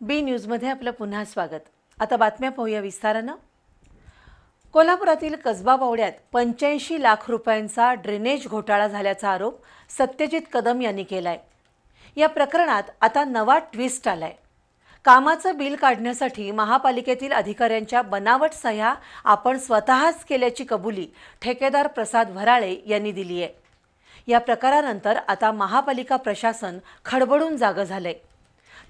बी न्यूजमध्ये आपलं पुन्हा स्वागत. आता बातम्या पाहूया विस्तारानं. कोल्हापुरातील कसबा बावड्यात पंच्याऐंशी लाख रुपयांचा ड्रेनेज घोटाळा झाल्याचा आरोप सत्यजित कदम यांनी केलाय. या प्रकरणात आता नवा ट्विस्ट आलाय. कामाचं बिल काढण्यासाठी महापालिकेतील अधिकाऱ्यांच्या बनावट सह्या आपण स्वतःच केल्याची कबुली ठेकेदार प्रसाद भराळे यांनी दिली आहे या प्रकारानंतर आता महापालिका प्रशासन खडबडून जागं झालंय.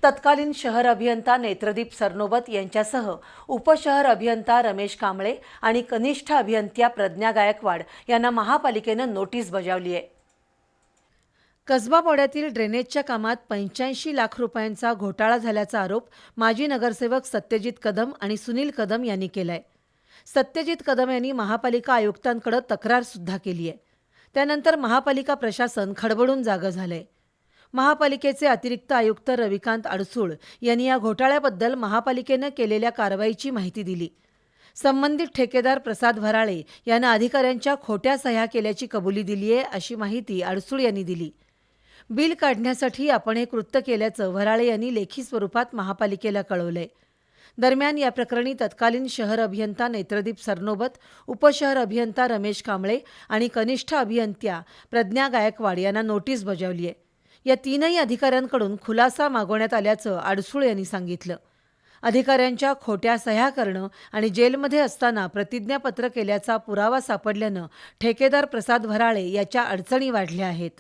तत्कालीन शहर अभियंता नेत्रदीप सरनोबत यांच्यासह उपशहर अभियंता रमेश कांबळे आणि कनिष्ठ अभियंत्या प्रज्ञा गायकवाड यांना महापालिकेनं नोटीस बजावली आहे. कसबा पाड्यातील ड्रेनेजच्या कामात पंच्याऐंशी लाख रुपयांचा घोटाळा झाल्याचा आरोप माजी नगरसेवक सत्यजित कदम आणि सुनील कदम यांनी केलाय. सत्यजित कदम यांनी महापालिका आयुक्तांकडे तक्रारसुद्धा केली आहे त्यानंतर महापालिका प्रशासन खडबडून जागं झालंय. महापालिकेचे अतिरिक्त आयुक्त रविकांत अडसूळ यांनी या घोटाळ्याबद्दल महापालिकेनं केलेल्या कारवाईची माहिती दिली. संबंधित ठेकेदार प्रसाद भराळे यांना अधिकाऱ्यांच्या खोट्या सह्या केल्याची कबुली दिली आहे अशी माहिती अडसूळ यांनी दिली. बिल काढण्यासाठी आपण हे कृत्य केल्याचं भराळे यांनी लेखी स्वरूपात महापालिकेला कळवलंय. दरम्यान या प्रकरणी तत्कालीन शहर अभियंता नेत्रदीप सरनोबत उपशहर अभियंता रमेश कांबळे आणि कनिष्ठ अभियंत्या प्रज्ञा गायकवाड यांना नोटीस बजावली आहे. या तीनही अधिकाऱ्यांकडून खुलासा मागवण्यात आल्याचं आडसूळ यांनी सांगितलं. अधिकाऱ्यांच्या खोट्या सह्या करणं आणि जेलमध्ये असताना प्रतिज्ञापत्र केल्याचा पुरावा सापडल्यानं ठेकेदार प्रसाद भराळे याच्या अडचणी वाढल्या आहेत.